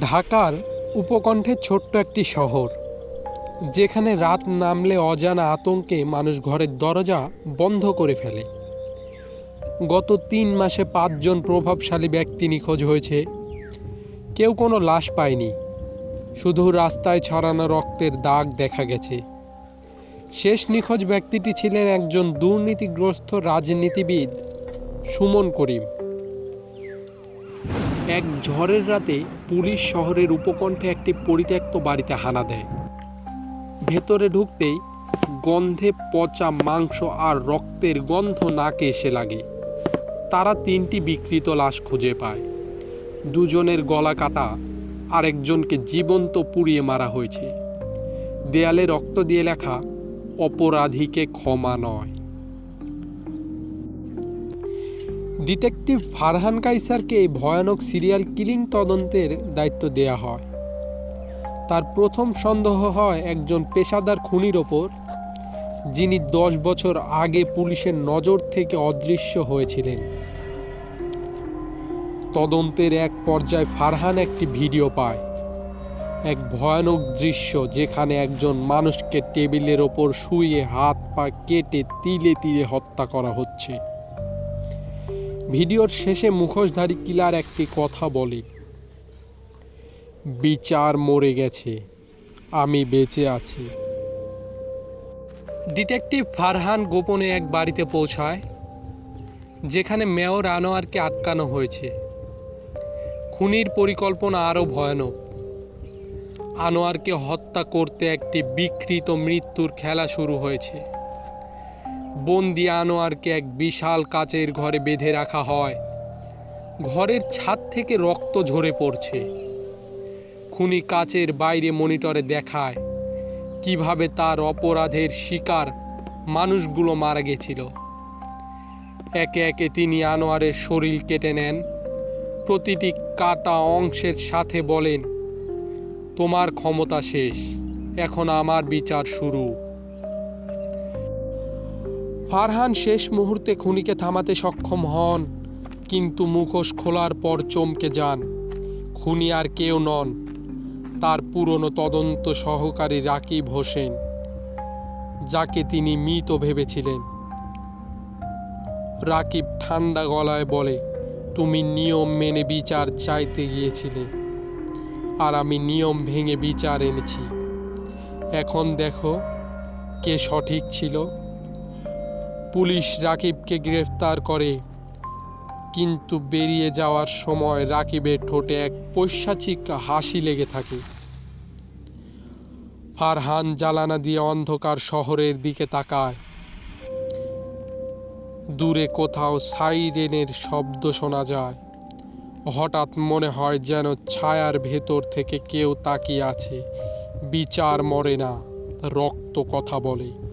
ঢাকার উপকণ্ঠে ছোট্ট একটি শহর, যেখানে রাত নামলে অজানা আতঙ্কে মানুষ ঘরের দরজা বন্ধ করে ফেলে। গত তিন মাসে পাঁচজন প্রভাবশালী ব্যক্তি নিখোঁজ হয়েছে। কেউ কোনো লাশ পায়নি। শুধু রাস্তায় ছড়ানো রক্তের দাগ দেখা গেছে। শেষ নিখোঁজ ব্যক্তিটি ছিলেন একজন দুর্নীতিগ্রস্ত রাজনীতিবিদ সুমন করিম। এক ঝড়ের রাতে পুলিশ শহরের উপকণ্ঠে একটি পরিত্যক্ত বাড়িতে হানা দেয়। ভেতরে ঢুকতেই গন্ধে পচা মাংস আর রক্তের গন্ধ নাকে এসে লাগে। তারা তিনটি বিকৃত লাশ খুঁজে পায়। দুজনের গলা কাটা আর একজনকে জীবন্ত পুড়িয়ে মারা হয়েছে। দেয়ালে রক্ত দিয়ে লেখা, অপরাধীকে ক্ষমা নয়। ডিটেকটিভ ফারহান কাইসারকে এই ভয়ানক সিরিয়াল কিলিং তদন্তের দায়িত্ব দেয়া হয়। তার প্রথম সন্দেহ হয় একজন পেশাদার খুনির ওপর, যিনি দশ বছর আগে পুলিশের নজর থেকে অদৃশ্য হয়েছিলেন। তদন্তের এক পর্যায়ে ফারহান একটি ভিডিও পায়। এক ভয়ানক দৃশ্য যেখানে একজন মানুষকে টেবিলের ওপর শুয়ে হাত পা কেটে তিলে তিলে হত্যা করা হচ্ছে। ভিডিওর শেষে মুখোশধারী কিলার একটি কথা বলে, বিচার মরে গেছে, আমি বেঁচে আছি। ডিটেকটিভ ফারহান গোপনে এক বাড়িতে পৌঁছায়, যেখানে মেয়র আনোয়ারকে আটকানো হয়েছে। খুনির পরিকল্পনা আরও ভয়ানক। আনোয়ারকে হত্যা করতে একটি বিকৃত মৃত্যুর খেলা শুরু হয়েছে। বন্দি আনোয়ারকে এক বিশাল কাচের ঘরে বেঁধে রাখা হয়। ঘরের ছাদ থেকে রক্ত ঝরে পড়ছে। খুনি কাচের বাইরে মনিটরে দেখায় কীভাবে তার অপরাধের শিকার মানুষগুলো মারা গেছিল। একে একে তিনি আনোয়ারের শরীর কেটে নেন। প্রতিটি কাটা অংশের সাথে বলেন, তোমার ক্ষমতা শেষ, এখন আমার বিচার শুরু। ফারহান শেষ মুহূর্তে খুনিকে থামাতে সক্ষম হন, কিন্তু মুখোশ খোলার পর চমকে যান। খুনি আর কেউ নন, তার পুরনো তদন্ত সহকারী রাকিব হোসেন, যাকে তিনি মৃত ভেবেছিলেন। রাকিব ঠান্ডা গলায় বলে, তুমি নিয়ম মেনে বিচার চাইতে গিয়েছিলে, আর আমি নিয়ম ভেঙে বিচার এনেছি। এখন দেখো কে সঠিক ছিল পুলিশ রাকিবকে গ্রেফতার করে, কিন্তু বেরিয়ে যাওয়ার সময় রাকিবের ঠোঁটে এক পৈশাচিক হাসি লেগে থাকে। ফারহান জ্বালানা দিয়ে অন্ধকার শহরের দিকে তাকায়। দূরে কোথাও সাইরেনের শব্দ শোনা যায়। হঠাৎ মনে হয় যেন ছায়ার ভেতর থেকে কেউ তাকিয়ে আছে। বিচার মরে না, রক্ত কথা বলে।